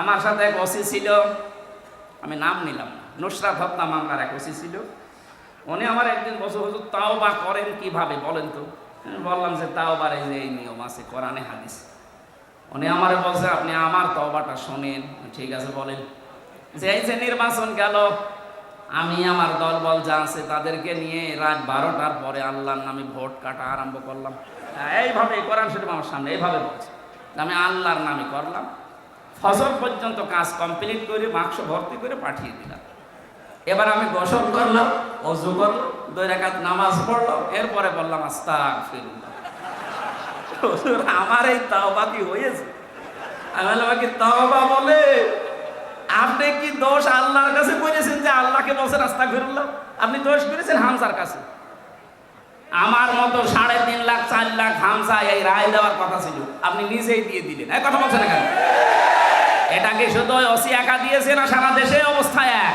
আমার সাথে এক ওসি ছিল। আমি নাম নিলাম নুসরাত হত্যা মামলার এক ওসি ছিল। উনি আমার একদিন বসে হুজুর তাও বা করেন কীভাবে বলেন তো? বললাম যে তাও বারে যে এই নিয়ম আছে, কোরআনে হাদিস। উনি আমার বলছে, আপনি আমার তওবাটা শোনেন। ঠিক আছে, বলেন। যে, এই যে নির্বাচন গেল, আমি আমার দল বল যা আছে তাদেরকে নিয়ে রাত বারোটার পরে আল্লাহর নামে ভোট কাটা আরম্ভ করলাম। এইভাবে কোরআন শরীফ আমার সামনে, এইভাবে বলছে। আমি আল্লাহর নামে করলাম। ফজর পর্যন্ত কাজ কমপ্লিট করে বাক্স ভর্তি করে পাঠিয়ে দিলাম। এবার আমি গোসল করলাম, অজু করলাম, দুই রাকাত নামাজ পড়লাম, এরপরে বললাম আস্তাক ফিরুল্লাহ আমার এই তাওবা কি হয়েছে? আমি বললাম কি তাওবা বলে, আপনি কি দোষ আল্লাহর কাছে করেছেন যে আল্লাহকে বলছেন রাস্তা ফিরুল্লাহ আপনি দোষ করেছেন হামসার কাছে। আমার মতো সাড়ে তিন লাখ, চার লাখ হামসা এই রায় দেওয়ার কথা ছিল। আপনি নিজেই দিয়ে দিলেন। এই কথা বলছেন কেন? এটা কি শুধু ওসি একা দিয়েছে না সারা দেশে অবস্থা এক?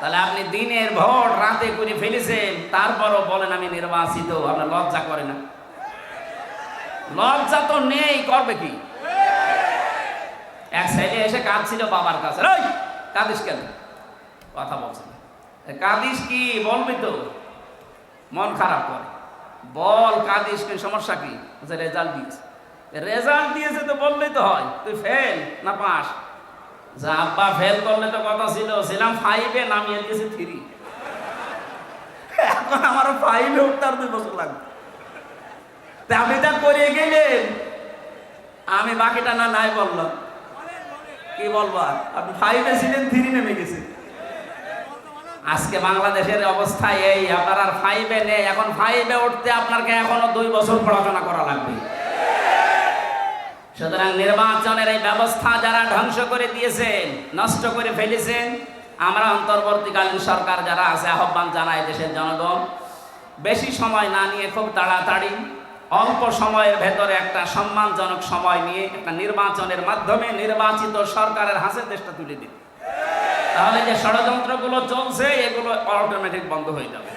তাহলে আপনি দিনের ভোট রাতে করে ফেলেছেন তারপরও বলেন আমি নির্বাচিত আপনার লজ্জা করে না। লজ্জা তো নেই করবে কি? এক ছেলে এসে কাঁদছিল বাবার কাছে। "এই, কাঁদিস কেন? কথা বলছে। কাঁদিস কি বলবি তো। মন খারাপ করে। বল কাঁদিস কি সমস্যা কি? রেজাল্ট দিয়েছে। রেজাল্ট দিয়েছে তো বললেই তো হয়। তুই ফেল না পাস যা আব্বা ফেল করলে তো কথা ছিল, ছিলাম ফাইভে নামিয়ে দিয়েছে থ্রি এখন আমার ফাইভে উঠতে দুই বছর লাগবে। তা আপনি তা গেলেন আমি বাকিটা না নাই বললাম। কি বলব আর? আপনি ফাইভে ছিলেন থ্রি নেমে গেছে। আজকে বাংলাদেশের অবস্থা এই, আপনার আর ফাইভে নেই। এখন ফাইভে উঠতে আপনাকে এখনও দুই বছর পড়াশোনা করা লাগবে। সুতরাং নির্বাচনের এই ব্যবস্থা যারা ধ্বংস করে দিয়েছেন, নষ্ট করে ফেলেছেন, আমরা অন্তর্বর্তীকালীন সরকার যারা আছে, আহ্বান জানায় দেশের জনগণ, বেশি সময় না নিয়ে খুব তাড়াতাড়ি, অল্প সময়ের ভেতরে একটা সম্মানজনক সময় নিয়ে একটা নির্বাচনের মাধ্যমে নির্বাচিত সরকারের হাতে দেশটা তুলে দিন। তাহলে যে ষড়যন্ত্রগুলো চলছে, এগুলো অটোমেটিক বন্ধ হয়ে যাবে।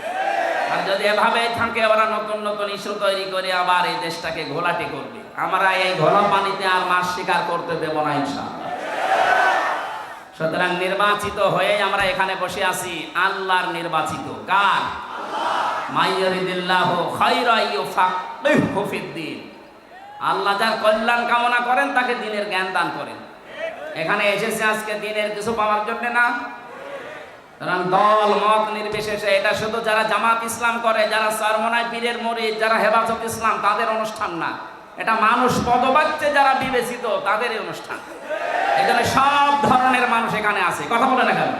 আর যদি এভাবে থাকে ওরা নতুন নতুন ইস্যু তৈরি করে আবার এই দেশটাকে ঘোলাটে করবে। আমরা এই ঘোলা পানিতে আর মাছ শিকার করতে দেব না ইনশাআল্লাহ। সুতরাং নির্বাচিত হয়ে আমরা এখানে বসে আছি আল্লাহর নির্বাচিত। কার? মাইয়ারিদিল্লাহ ফিদ্দিন। আল্লাহ যার কল্যাণ কামনা করেন তাকে দিনের জ্ঞান দান করেন। এখানে এসেছে আজকে দিনের কিছু পাওয়ার জন্য না? সুতরাং দল, মত নির্বিশেষে এটা শুধু যারা জামাত ইসলাম করে, যারা সরমনায় পীরের মরিদ যারা হেফাজত ইসলাম, তাদের অনুষ্ঠান না। এটা মানুষ পদবাচ্যে যারা বিবেচিত তাদের অনুষ্ঠান। এই জন্য সব ধরনের মানুষ এখানে আছে। কথা বলে না কেন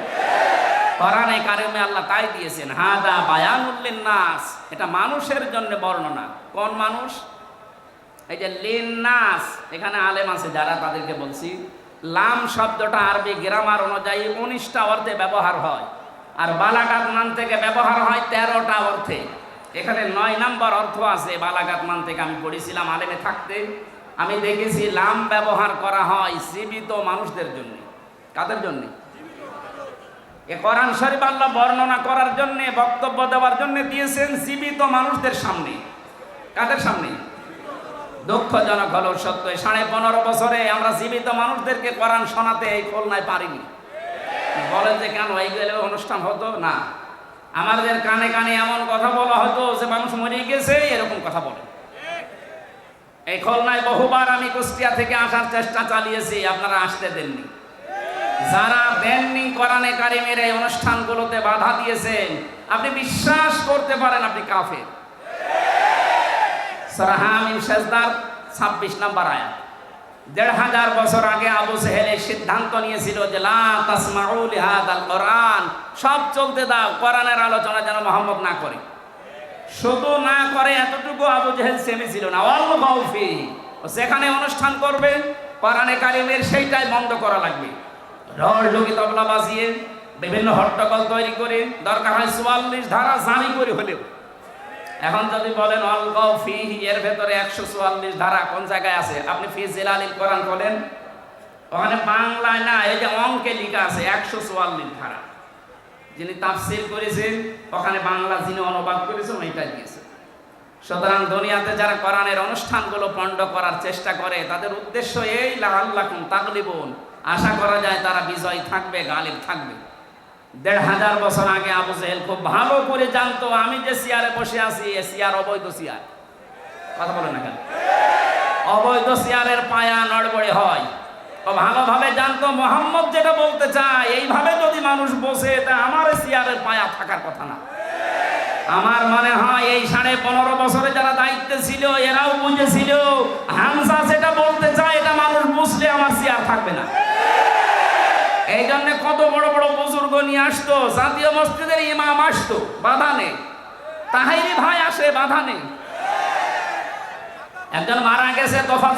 কোরআনে কারিমে আল্লাহ তাই দিয়েছেন, হাদা বায়ানুল্লিন নাস এটা মানুষের জন্য বর্ণনা। কোন মানুষ? এই যে লিন নাস এখানে আলেম আছে, যারা তাদেরকে বলছি লাম শব্দটা আরবি গ্রামার অনুযায়ী উনিশটা অর্থে ব্যবহার হয়। আর বালাগাত মান থেকে ব্যবহার হয় তেরোটা অর্থে। এখানে নয় নাম্বার অর্থ আছে বালাগাত মান থেকে আমি পড়েছিলাম আলেমে থাকতে। আমি দেখেছি লাম ব্যবহার করা হয় জীবিত মানুষদের জন্য। কাদের জন্য? এ কোরআন শরীফ আল্লাহ বর্ণনা করার জন্য, বক্তব্য দেওয়ার জন্য দিয়েছেন জীবিত মানুষদের সামনে। কাদের সামনে? দুঃখজনক হলো সত্য। সাড়ে পনেরো বছরে আমরা জীবিত মানুষদেরকে কোরআন শোনাতে এই খুলনায় পারিনি। বলেন যে কেন, এই গেলে অনুষ্ঠান হতো? না। আমাদের কানে কানে এমন কথা বলা হতো যে মানুষ মরে গেছে, এরকম কথা বলে। এই খুলনায় বহুবার আমি কুষ্টিয়া থেকে আসার চেষ্টা চালিয়েছি, আপনারা আসতে দেননি। যারা দেননি কোরআনে কারিমের এই অনুষ্ঠানগুলোতে বাধা দিয়েছেন, আপনি বিশ্বাস করতে পারেন আপনি কাফের। সরাহামিম সেজদার ছাব্বিশ নম্বর আয়াত। দেড় হাজার বছর আগে আবু সেহেল সিদ্ধান্ত নিয়েছিল যে লা তাসমাউ লিহাদাল কোরআন, সব চলতে দাও, কোরআনের আলোচনা যেন মোহাম্মদ না করে। শুধু না করে এতটুকু আবু জেহেল ছিল না। অল গৌফি সেখানে অনুষ্ঠান করবে, কোরআনে কারিমের সেইটাই বন্ধ করা লাগবে। রড় যোগী তবলা বাজিয়ে বিভিন্ন হট্টগোল তৈরি করে, দরকার হয় চুয়াল্লিশ ধারা জারি করে হলেও। এখন যদি বলেন অল্প ফি এর ভেতরে একশো চুয়াল্লিশ ধারা কোন জায়গায় আছে? আপনি ফি জেলালিল কোরআন বলেন ওখানে বাংলায় না, এই যে অঙ্কে লিখা আছে, একশো চুয়াল্লিশ ধারা। যিনি তাফসির করেছেন, ওখানে বাংলা যিনি অনুবাদ করেছেন ওইটা দিয়েছে। সুতরাং দুনিয়াতে যারা কোরআনের অনুষ্ঠানগুলো পণ্ড করার চেষ্টা করে, তাদের উদ্দেশ্য এই আল্লাহ তাগলিবুন আশা করা যায় তারা বিজয় থাকবে, গালিব থাকবে। দেড় হাজার বছর আগে আবু জেহেল খুব ভালো করে জানতো, আমি যে চেয়ারে বসে আছি, এ চেয়ার অবৈধ চেয়ার কথা বলে না কেন? অবৈধ চেয়ারের পায়া নড়বড়ে হয়। ও ভালোভাবে জানতো, মোহাম্মদ যেটা বলতে চায়, এইভাবে যদি মানুষ বসে, তা আমার চেয়ারের পায়া থাকার কথা না। আমার মনে হয় এই সাড়ে পনেরো বছরে যারা দায়িত্বে ছিল, এরাও বুঝেছিল হামসা যেটা বলতে চায়, এটা মানুষ বুঝলে আমার চেয়ার থাকবে না। এই জন্য কত বড় বড় বুজুর্গ নিয়ে আসতো, জাতীয় মসজিদের ইমাম আসতো, বাধা নেই। তাহাইরি ভাই আসে, বাধা নেই। একজন মারা গেছে, তফাৎ